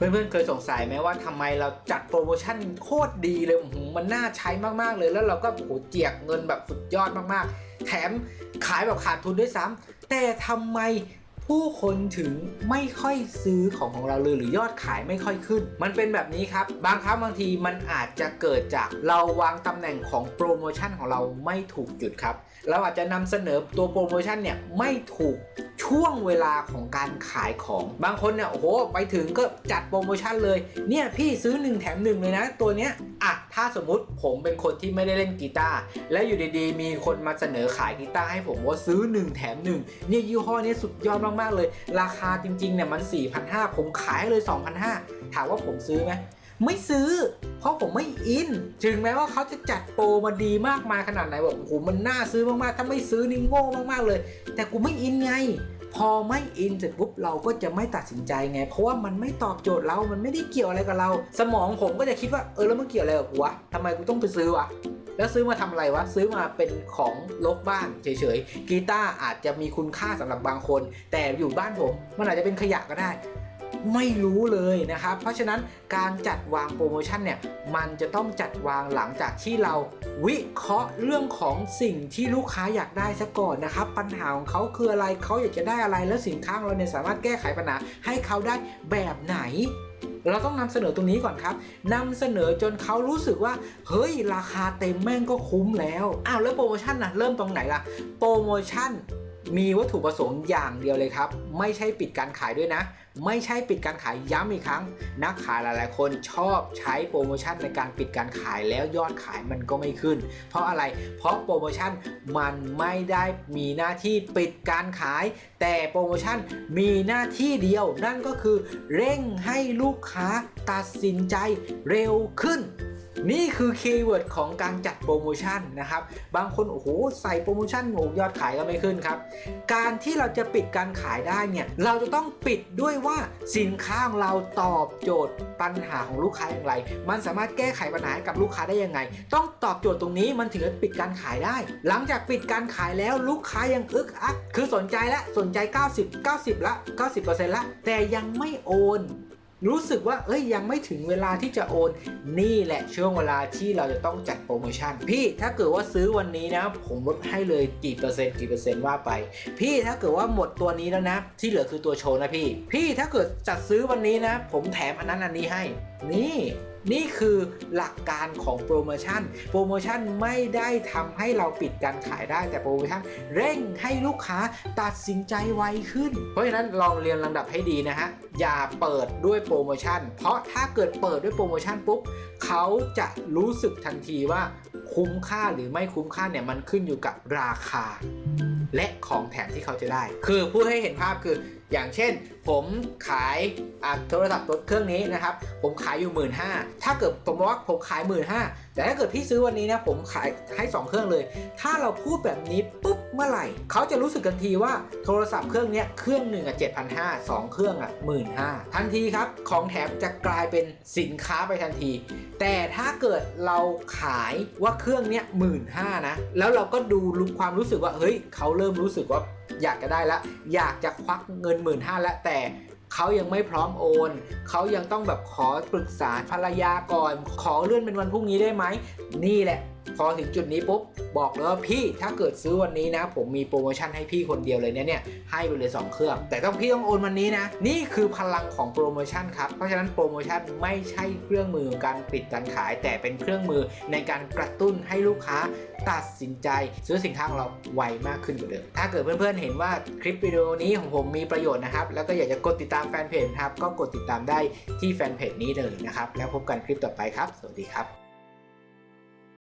เพื่อนๆเคยสงสัยไหมว่าทำไมเราจัดโปรโมชั่นโคตรดีเลยมันน่าใช้มากๆเลย แล้วเราก็โอ้โหเจียกเงินแบบสุดยอดมากๆ แถมขายแบบขาดทุนด้วยซ้ำแต่ทำไมผู้คนถึงไม่ค่อยซื้อของของเราเลยหรือยอดขายไม่ค่อยขึ้น มันเป็นแบบนี้ครับ บางครั้งบางทีมันอาจจะเกิดจากเราวางตำแหน่งของโปรโมชั่นของเราไม่ถูกจุดครับ เราอาจจะนำเสนอตัวโปรโมชั่นเนี่ยไม่ถูก ช่วงเวลาของการขายของ บางคนเนี่ยโอ้โหไปถึงก็จัดโปรโมชั่นเลย เนี่ยพี่ซื้อ 1 แถม 1 เลยนะ ตัวเนี้ยอะถ้าสมมุติผมเป็นคนที่ไม่ได้เล่นกีตาร์แล้วอยู่ดีๆ มีคนมาเสนอขายกีตาร์ให้ผมว่าซื้อ 1 แถม 1 เนี่ยยี่ห้อนี้สุดยอดมากๆเลย ราคาจริงๆเนี่ยมัน 4,500 ผมขายเลย 2,500 ถามว่าผมซื้อไหมไม่ซื้อ เพราะผมไม่อิน ถึงแม้ว่าเขาจะจัดโปรมาดีมากมายขนาดไหนแบอกโอ้โหมันน่าซื้อมากๆ ถ้าไม่ซื้อนี่โง่มากๆเลย แต่กูไม่อินไง พอไม่อินเสร็จปุ๊บเราก็จะไม่ตัดสินใจไง เพราะว่ามันไม่ตอบโจทย์เรา มันไม่ได้เกี่ยวอะไรกับเรา สมองผมก็จะคิดว่าเออแล้วมันเกี่ยวอะไรกับกูวะทำไมกูต้องไปซื้อวะแล้วซื้อมาทำอะไรวะ ซื้อมาเป็นของลกบ้านเฉยๆกีตาร์อาจจะมีคุณค่าสำหรับบางคน แต่อยู่บ้านผมมันอาจจะเป็นขยะก็ได้ ไม่รู้เลยนะครับ เพราะฉะนั้นการจัดวางโปรโมชั่นเนี่ยมันจะต้องจัดวางหลังจากที่เราวิเคราะห์เรื่องของสิ่งที่ลูกค้าอยากได้ซะก่อนนะครับ ปัญหาของเขาคืออะไรเขาอยากจะได้อะไรแล้วสินค้าเราเนี่ยสามารถแก้ไขปัญหาให้เขาได้แบบไหนเราต้องนำเสนอตรงนี้ก่อนครับนำเสนอจนเขารู้สึกว่า เฮ้ย ราคาเต็มแม่งก็คุ้มแล้ว อ้าวแล้วโปรโมชั่นนะเริ่มตรงไหนล่ะ โปรโมชั่น มีวัตถุประสงค์อย่างเดียวเลยครับ ไม่ใช่ปิดการขายด้วยนะ ไม่ใช่ปิดการขายย้ำอีกครั้ง นักขายหลาย ๆ คนชอบใช้โปรโมชั่นในการปิดการขายแล้วยอดขายมันก็ไม่ขึ้น เพราะอะไร เพราะโปรโมชั่นมันไม่ได้มีหน้าที่ปิดการขาย แต่โปรโมชั่นมีหน้าที่เดียว นั่นก็คือเร่งให้ลูกค้าตัดสินใจเร็วขึ้น นี่คือคีย์เวิร์ดของการจัดโปรโมชั่นนะครับ บางคนโอ้โหใส่โปรโมชั่นโอ้โหยอดขายก็ไม่ขึ้นครับ การที่เราจะปิดการขายได้เนี่ย เราจะต้องปิดด้วยว่าสินค้าของเราตอบโจทย์ปัญหาของลูกค้าอย่างไร มันสามารถแก้ไขปัญหาให้กับลูกค้าได้ยังไง ต้องตอบโจทย์ตรงนี้มันถึงจะปิดการขายได้ หลังจากปิดการขายแล้วลูกค้ายังอึกอัก คือสนใจแล้วสนใจ 90 90ละ90%ละแต่ยังไม่โอน รู้สึกว่าเอ้ยยังไม่ถึงเวลาที่จะโอน นี่แหละช่วงเวลาที่เราจะต้องจัดโปรโมชั่น พี่ถ้าเกิดว่าซื้อวันนี้นะ ผมลดให้เลยกี่เปอร์เซ็นต์กี่เปอร์เซ็นต์ว่าไป พี่ถ้าเกิดว่าหมดตัวนี้แล้วนะ ที่เหลือคือตัวโชว์นะพี่ พี่ถ้าเกิดจัดซื้อวันนี้นะ ผมแถมอันนั้นอันนี้ให้ นี่นี่คือหลักการของโปรโมชั่น โปรโมชั่นไม่ได้ทำให้เราปิดการขายได้ แต่โปรโมชั่นเร่งให้ลูกค้าตัดสินใจไวขึ้น เพราะฉะนั้นลองเรียนลำดับให้ดีนะฮะ อย่าเปิดด้วยโปรโมชั่น เพราะถ้าเกิดเปิดด้วยโปรโมชั่นปุ๊บเขาจะรู้สึกทันทีว่าคุ้มค่าหรือไม่คุ้มค่าเนี่ยมันขึ้นอยู่กับราคา และของแถมที่เขาจะได้ คือพูดให้เห็นภาพคือ อย่างเช่น ผมขายโทรศัพท์ตัวเครื่องนี้นะครับ ผมขายอยู่หมื่นห้าถ้าเกิดผมบอกว่าผมขายหมื่นห้าแต่ถ้าเกิดพี่ซื้อวันนี้นะผมขายให้ 2 เครื่องเลย ถ้าเราพูดแบบนี้ปุ๊บเมื่อไหร่ เขาจะรู้สึกทันทีว่าโทรศัพท์เครื่องนี้เครื่องหนึ่งอะเจ็ดพันห้าสองเครื่องอะหมื่นห้าทันทีครับ ของแถมจะกลายเป็นสินค้าไปทันที แต่ถ้าเกิดเราขายว่าเครื่องเนี้ยหมื่นห้านะ แล้วเราก็ดูรู้ความรู้สึกว่าเฮ้ยเขาเริ่มรู้สึกว่า อยากจะได้ละอยากจะควักเงินหมื่นห้าแล้วแต่เขายังไม่พร้อมโอน เขายังต้องแบบขอปรึกษาภรรยาก่อน ขอเลื่อนเป็นวันพรุ่งนี้ได้ไหม นี่แหละ พอถึงจุดนี้ปุ๊บบอกเลยว่าพี่ถ้าเกิดซื้อวันนี้นะ ผมมีโปรโมชั่นให้พี่คนเดียวเลยเนี่ยเนี่ยให้ไปเลย 2 เครื่อง แต่ต้องพี่ต้องโอนวันนี้นะ นี่คือพลังของโปรโมชั่นครับ เพราะฉะนั้นโปรโมชั่นไม่ใช่เครื่องมือการปิดการขาย แต่เป็นเครื่องมือในการกระตุ้นให้ลูกค้าตัดสินใจซื้อสินค้าของเราไวมากขึ้นกว่าเดิม ถ้าเกิดเพื่อนๆเห็นว่าคลิปวิดีโอนี้ของผมมีประโยชน์นะครับ แล้วก็อยากจะกดติดตามแฟนเพจนะครับ ก็กดติดตามได้ที่แฟนเพจนี้เลยนะครับ แล้วพบกันคลิปต่อไปครับ สวัสดีครับ